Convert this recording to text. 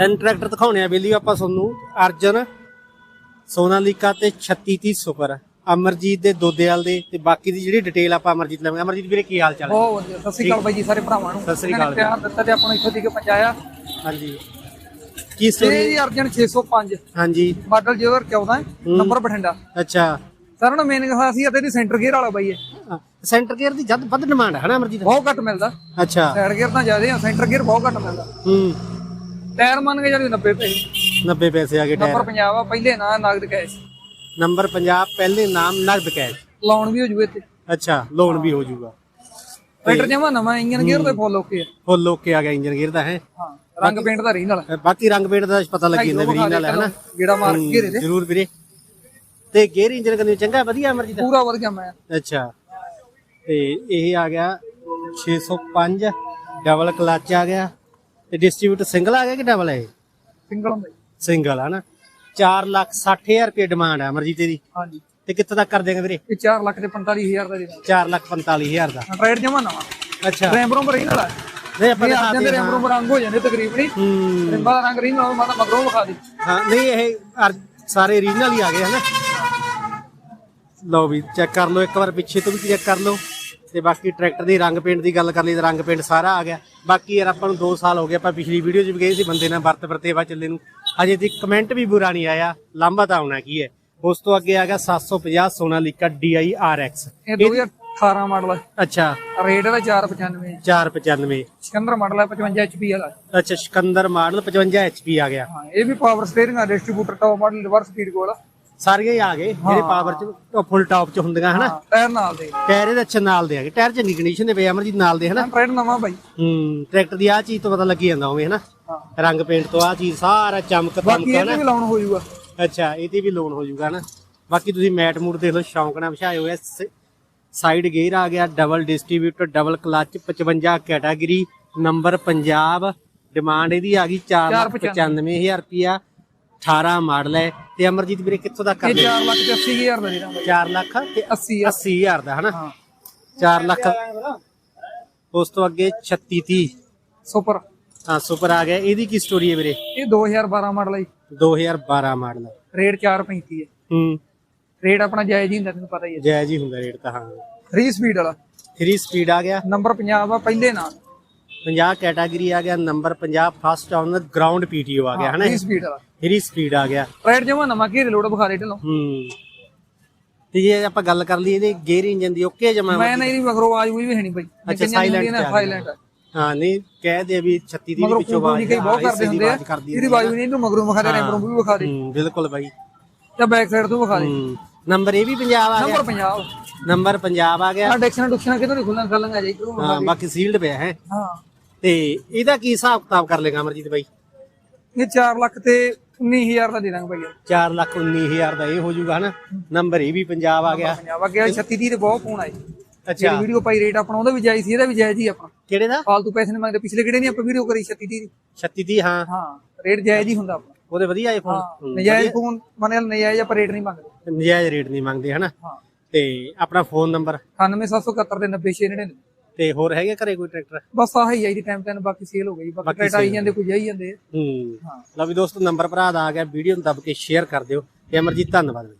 ਤਿੰਨ ਟਰੈਕਟਰ ਦਿਖਾਉਣੇ ਆ ਬੇਲੀ ਆਪਾਂ ਤੁਹਾਨੂੰ ਅਰਜਨ ਸੋਨਾਲੀਕਾ ਤੇ 3630 ਸੁਪਰ ਅਮਰਜੀਤ ਦੇ ਦੋਦੇਵਾਲ ਦੇ ਤੇ ਬਾਕੀ ਦੀ ਜਿਹੜੀ ਡਿਟੇਲ ਆਪਾਂ ਅਮਰਜੀਤ ਲਵਾਂਗੇ ਅਮਰਜੀਤ ਵੀਰੇ ਕੀ ਹਾਲ ਚਾਲ ਹੈ? ਬਹੁਤ ਵਧੀਆ। ਸਤਿ ਸ੍ਰੀ ਅਕਾਲ ਬਾਈ ਜੀ ਸਾਰੇ ਭਰਾਵਾਂ ਨੂੰ। ਸਤਿ ਸ੍ਰੀ ਅਕਾਲ ਪਿਆਰ ਦਿੱਤਾ ਤੇ ਆਪਾਂ ਇੱਥੋਂ ਦੀ ਕੇ ਪਹੁੰਚਾਇਆ। ਹਾਂਜੀ। ਕੀ ਇਹ ਸਟੋਰੀ ਜੀ ਅਰਜਨ 605 ਹਾਂਜੀ। ਮਾਡਲ 2014 ਹੈ? ਨੰਬਰ ਬਠਿੰਡਾ। ਅੱਛਾ। ਸਾਰਿਆਂ ਨੂੰ ਮੇਨ ਖਾਸੀਅਤ ਇਹਦੀ ਸੈਂਟਰ ਗੇਅਰ ਵਾਲਾ ਬਾਈ ਹੈ ਸੈਂਟਰ ਗੇਅਰ ਦੀ ਜਦ ਵੱਧ ਡਿਮਾਂਡ ਹੈ ਨਾ ਅਮਰਜੀਤ? ਬਹੁਤ ਘੱਟ ਮਿਲਦਾ। ਅੱਛਾ। ਸਾਈਡ ਗੇਅਰ ਤਾਂ ਜ਼ਿਆਦਾ ਆ ਸੈਂਟਰ ਗੇਅਰ ਬਹੁਤ ਘੱਟ ਮਿਲਦਾ। ਹੂੰ। ਟਾਇਰ ਮੰਨ ਕੇ ਜਾਂਦੇ 90 ਪੈਸੇ। 90 ਪੈਸੇ ਆ ਗਏ ਨੰਬਰ ਟਾਇਰ ਪੰਜਾਬ ਆ ਪਹਿਲੇ ਨਾ ਨਗਦ ਕੈਸ਼। ਨੰਬਰ 50 ਪਹਿਲੇ ਨਾਮ ਨਗਦ ਕੈਸ਼। ਲਾਉਣ ਵੀ ਹੋ ਜੂਏ ਤੇ ਅੱਛਾ ਲੋਨ ਵੀ ਹੋ ਜਾਊਗਾ ਟਰੈਕਟਰ ਜਮਾ ਨਵਾਂ ਇੰਜਨ ਗੇਅਰ ਤੇ ਫੁੱਲ ਓਕੇ ਆ। ਫੁੱਲ ਓਕੇ ਆ ਗਿਆ ਇੰਜਨ ਗੇਅਰ ਦਾ ਹੈ? ਹਾਂ ਰੰਗ ਪੇਂਟ ਦਾ ਰੀ ਨਾਲ ਬਾਕੀ ਰੰਗ ਪੇਂਟ ਦਾ ਪਤਾ ਲੱਗੀ ਜਾਂਦਾ ਵੀ ਰੀਨਲ ਹੈ ਨਾ ਜਿਹੜਾ ਮਾਰ ਕੇ ਘੇਰੇ ਦੇ। ਜ਼ਰੂਰ ਵੀਰੇ। ਤੇ ਗੇਅਰ ਇੰਜਨ ਕੰਨੀ ਚੰਗਾ ਵਧੀਆ ਅਮਰਜੀਤ? ਪੂਰਾ ਵਧੀਆ ਮੈਂ। ਅੱਛਾ। ਤੇ ਇਹ ਆ ਗਿਆ 605 ਡਬਲ ਕਲਚ ਆ ਗਿਆ। ਤੇ ਡਿਸਟ੍ਰੀਬਿਊਟਰ ਸਿੰਗਲ ਆ ਗਿਆ ਕਿ ਡਬਲ ਹੈ ਇਹ? ਸਿੰਗਲ ਹੁੰਦਾ ਜੀ। ਸਿੰਗਲ ਹੈ ਨਾ। 4 ਲੱਖ 60000 ਰੁਪਏ ਡਿਮਾਂਡ ਹੈ ਅਮਰਜੀਤ ਦੀ ਹਾਂਜੀ। ਤੇ ਕਿੱਥੇ ਤੱਕ ਕਰ ਦੇਗਾ ਵੀਰੇ? ਇਹ 4 ਲੱਖ ਤੇ 45000 ਦਾ ਦੇ ਦਾਂਗੇ 4 ਲੱਖ 45000 ਦਾ। ਟਰੈਕਟਰ ਜਮਾ ਨਵਾਂ। ਅੱਛਾ। ਰੈਮ ਰੋਮ ਰੀ ਨਾਲ ਨਹੀਂ ਆਪਾਂ ਦਿਖਾ ਦੇ ਰੈਮ ਰੋਮ ਰੰਗ ਹੋ ਜਾਂਦੇ ਤਕਰੀਬਨ ਹੀ। ਦਾ ਰੰਗ ਰੀ ਨਾਲ ਮਾਤਾ ਮਗਰੋਂ ਵਿਖਾ ਦੇ ਹਾਂ ਨਹੀਂ ਇਹ ਸਾਰੇ ਰੀਜਨਲ ਹੀ ਆ ਗਏ ਹਨਾ। ਲਓ ਵੀ ਚੈੱਕ ਕਰ ਲਓ ਇੱਕ ਵਾਰ ਪਿੱਛੇ ਤੋਂ ਵੀ ਚੈੱਕ ਕਰ ਲਓ। ਤੇ ਬਾਕੀ ਟਰੈਕਟਰ ਦੀ ਰੰਗ ਪੇਂਟ ਦੀ ਗੱਲ ਕਰ ਲਈ ਤਾਂ ਰੰਗ ਪੇਂਟ ਸਾਰਾ ਆ ਗਿਆ। ਬਾਕੀ ਯਾਰ ਆਪਾਂ ਨੂੰ 2 ਸਾਲ ਹੋ ਗਏ ਆਪਾਂ ਪਿਛਲੀ ਵੀਡੀਓ 'ਚ ਵੀ ਗਏ ਸੀ ਬੰਦੇ ਨਾਲ ਵਰਤ ਵਰਤੇਵਾ ਚੱਲੇ ਨੂੰ। ਅਜੇ ਤੱਕ ਕਮੈਂਟ ਵੀ ਬੁਰਾ ਨਹੀਂ ਆਇਆ ਲਾਂਭਾ ਤਾਂ ਆਉਣਾ ਕੀ ਹੈ? ਉਸ ਤੋਂ ਅੱਗੇ ਆ ਗਿਆ 750 ਸੋਨਾਲੀਕਾ DI RX ਇਹ 2018 ਮਾਡਲ ਹੈ ਅੱਛਾ। ਰੇਟ ਇਹਦਾ 495 495 ਸਿਕੰਦਰ ਮਾਡਲ ਹੈ 55 HP ਵਾਲਾ। ਅੱਛਾ ਸਿਕੰਦਰ ਮਾਡਲ 55 HP ਆ ਗਿਆ। ਹਾਂ ਇਹ ਵੀ ਪਾਵਰ ਸਟੀਅਰਿੰਗ ਆ distributor top model reverse speed ਕੋਲ ਸਾਰੇ ਹੀ ਆ ਗਏ ਜਿਹੜੇ ਪਾਵਰ ਚ ਫੁੱਲ ਟਾਪ ਚ ਹੁੰਦੀਆਂ ਹਨਾ। ਟਾਇਰ ਨਾਲ ਦੇ। ਟਾਇਰ ਇਹਦੇ ਅੱਛਾ ਨਾਲ ਦੇ ਗਏ ਟਾਇਰ ਚੰਗੀ ਕੰਡੀਸ਼ਨ ਦੇ ਪਏ ਅਮਰਜੀਤ ਨਾਲ ਦੇ ਹਨਾ। ਟਰੈਕਟਰ ਨਵਾਂ ਬਾਈ। ਹੂੰ ਟਰੈਕਟਰ ਦੀ ਆ ਚੀਜ਼ ਤੋਂ ਪਤਾ ਲੱਗੀ ਜਾਂਦਾ ਹੋਵੇ ਹਨਾ। ਰੰਗ ਪੇਂਟ ਤੋਂ ਆ ਚੀਜ਼ ਸਾਰਾ ਚਮਕ ਬਾਕੀ ਹਨਾ। ਵੀ ਲਾਉਣ ਹੋ ਜਾਊਗਾ ਅੱਛਾ ਇਹਦੀ ਵੀ ਲੋਨ ਹੋ ਜਾਊਗਾ ਹਨਾ। ਬਾਕੀ ਤੁਸੀਂ ਮੈਟ ਮੂਡ ਦੇਖ ਲਓ ਸ਼ੌਂਕ ਨਾਲ ਵਿਛਾਏ ਹੋਏ ਸਾਈਡ ਗੇਅਰ ਆ ਗਿਆ double distributor double clutch 55 category number Punjab. Demand ਇਹਦੀ ਆ ਗਈ 495000 ਰੁਪਿਆ 18 ਮਾਡਲ ਹੈ। ਤੇ ਅਮਰਜੀਤ ਵੀਰੇ ਕਿੱਥੋਂ ਤੱਕ ਇਹ ਕਰਦੇ 4 ਲੱਖ ਤੇ 80000 ਦਾ ਦੇ ਦਾਂਗੇ 4 ਲੱਖ ਤੇ 80 80000 ਦਾ ਹਨਾ? ਹਾਂ। 4 ਲੱਖ। ਉਸ ਤੋਂ ਅੱਗੇ 36 30 ਸੁਪਰ। ਹਾਂ ਸੁਪਰ ਆ ਗਿਆ। ਇਹਦੀ ਕੀ ਸਟੋਰੀ ਹੈ ਵੀਰੇ? ਇਹ 2012 ਮਾਡਲ ਹੈ 2012 ਮਾਡਲ ਰੇਟ 435 ਹੈ ਹੂੰ। ਰੇਟ ਆਪਣਾ ਜਾਇਜ਼ ਹੀ ਹੁੰਦਾ ਤੈਨੂੰ ਪਤਾ ਹੀ ਹੈ ਜਾਇਜ਼ ਹੀ ਹੁੰਦਾ ਰੇਟ ਤਾਂ ਹਾਂ। 3 ਸਪੀਡ ਵਾਲਾ। 3 ਸਪੀਡ ਆ ਗਿਆ। ਨੰਬਰ ਪੰਜਾਬ ਆ ਪਹਿਲੇ ਨਾਲ। 50 ਕੈਟਾਗਰੀ ਆ ਗਿਆ number 50 first owner ground PTO ਆ ਗਿਆ ਹਨਾ 3 ਸਪੀਡ ਵਾਲਾ। 3 ਸਪੀਡ ਆ ਗਿਆ। ਟਰੈਕਟਰ ਜਮਾ ਨਵਾਂ ਘੇਰੇ ਲੋਡ ਬੁਖਾਰੇ ਢਲੋਂ? ਹੂੰ। ਤੇ ਜੇ ਆਪਾਂ ਗੱਲ ਕਰ ਲਈ ਇਹਦੇ ਗੇਅਰ ਇੰਜਨ ਦੀ ਓਕੇ ਜਮਾ ਮੈਂ ਨਹੀਂ ਨਹੀਂ ਮਗਰੋਂ ਆਵਾਜ਼ ਵੀ ਹੈ ਨਹੀਂ ਬਾਈ। ਅੱਛਾ, ਆ ਗਿਆ। ਸਾਇਲੈਂਟ ਹਾਂ ਨਹੀਂ ਕਹਿ ਦੇ ਵੀ 36 ਦੀ ਮਗਰੋਂ ਵਿੱਚੋਂ ਪੂਰੀ ਕਈ ਬਹੁਤ ਕਰਦੇ ਹੁੰਦੇ ਆ। ਇਹਦੀ ਆਵਾਜ਼ ਵੀ ਨਹੀਂ ਇਹਨੂੰ ਮਗਰੋਂ ਵਿਖਾ ਦੇ ਰੈਂਪਰੋਂ ਵੀ ਹੂੰ ਬਿਲਕੁਲ ਬਾਈ। ਤੇ ਬੈਕ ਸਾਈਡ ਤੋਂ ਵਿਖਾ ਦੇ ਹੂੰ ਨੰਬਰ ਇਹ ਵੀ ਪੰਜਾਬ ਆ ਨੰਬਰ ਗਿਆ। 50 ਨੰਬਰ ਪੰਜਾਬ ਆ ਗਿਆ। ਆ ਡੈਕਸ਼ਨ ਡੁਕਸ਼ਨ ਕਿਤੋਂ ਨਹੀਂ ਖੁੱਲਣ ਖੱਲਾਂਗਾ ਜਾਈ ਹਾਂ ਬਾਕੀ ਸੀਲਡ ਪਿਆ ਹੈ। ਹਾਂ। ਤੇ ਇਹਦਾ ਕੀ ਹਿਸਾਬ ਕਿਤਾਬ ਕਰ ਲੇਗਾ ਅਮਰਜੀਤ ਬਾਈ? ਇਹ 4 ਲੱਖ ਤੇ 19000 ਦਾ ਦੇ ਦਾਂਗੇ ਬਾਈ। 4 ਲੱਖ 19000 ਦਾ ਇਹ ਹੋ ਜਾਊਗਾ ਹਨਾ? ਨੰਬਰ ਇਹ ਵੀ ਪੰਜਾਬ ਆ ਗਿਆ। ਪੰਜਾਬ ਅੱਗੇ 36 30 ਤੇ ਬਹੁਤ ਫੋਨ ਆਏ। ਅੱਛਾ। ਵੀਡੀਓ ਪਾਈ ਰੇਟ ਆਪਣਾ ਉਹਦਾ ਵੀ ਜਾਇਜ਼ ਸੀ ਇਹਦਾ ਵੀ ਜਾਇਜ਼ ਹੀ ਆਪਣਾ। ਕਿਹੜੇ ਦਾ? ਫਾਲਤੂ ਪੈਸੇ ਨਹੀਂ ਮੰਗਦੇ ਪਿਛਲੇ ਕਿਹੜੇ ਨਹੀਂ ਆਪਾਂ ਵੀਡੀਓ ਕਰੀ 36 30 ਦੀ। 36 ਦੀ ਹਾਂ। ਹਾਂ ਰੇਟ ਜਾਇਜ਼ ਹੀ ਹੁੰਦਾ ਆਪਣਾ। ਉਹਦੇ ਵਧੀਆ ਆਈਫੋਨ ਨਜਾਇਜ਼ ਫੋਨ ਮਨੇ ਨਜਾਇਜ਼ ਆਪਾਂ ਰੇਟ ਨਹੀਂ ਮੰਗਦੇ। ਨਜਾਇਜ਼ ਰੇਟ ਨਹੀਂ ਮੰਗਦੇ ਹਨਾ? ਹਾਂ। ਤੇ ਆਪਣਾ ਫੋਨ ਨੰਬਰ 98771 ਦੇ 90699 ਤੇ ਹੋਰ ਹੈਗੇ ਘਰੇ ਕੋਈ ਟਰੈਕਟਰ? ਬਸ ਆਹ ਹੀ ਆਈ ਦੀ ਟਾਈਮ ਤੈਨੂੰ ਬਾਕੀ ਸੇਲ ਹੋ ਗਈ ਬਾਕੀ ਟਰੈਕਟਰ ਆਈ ਜਾਂਦੇ ਕੋਈ ਜਾਈ ਜਾਂਦੇ। ਹੂੰ। ਹਾਂ। ਲਓ ਵੀ ਦੋਸਤੋ ਨੰਬਰ ਭਰਾ ਦਾ ਆ ਗਿਆ ਵੀਡੀਓ ਨੂੰ ਦੱਬ ਕੇ ਸ਼ੇਅਰ ਕਰ ਦਿਓ। ਤੇ ਅਮਰਜੀਤ ਧੰਨਵਾਦ।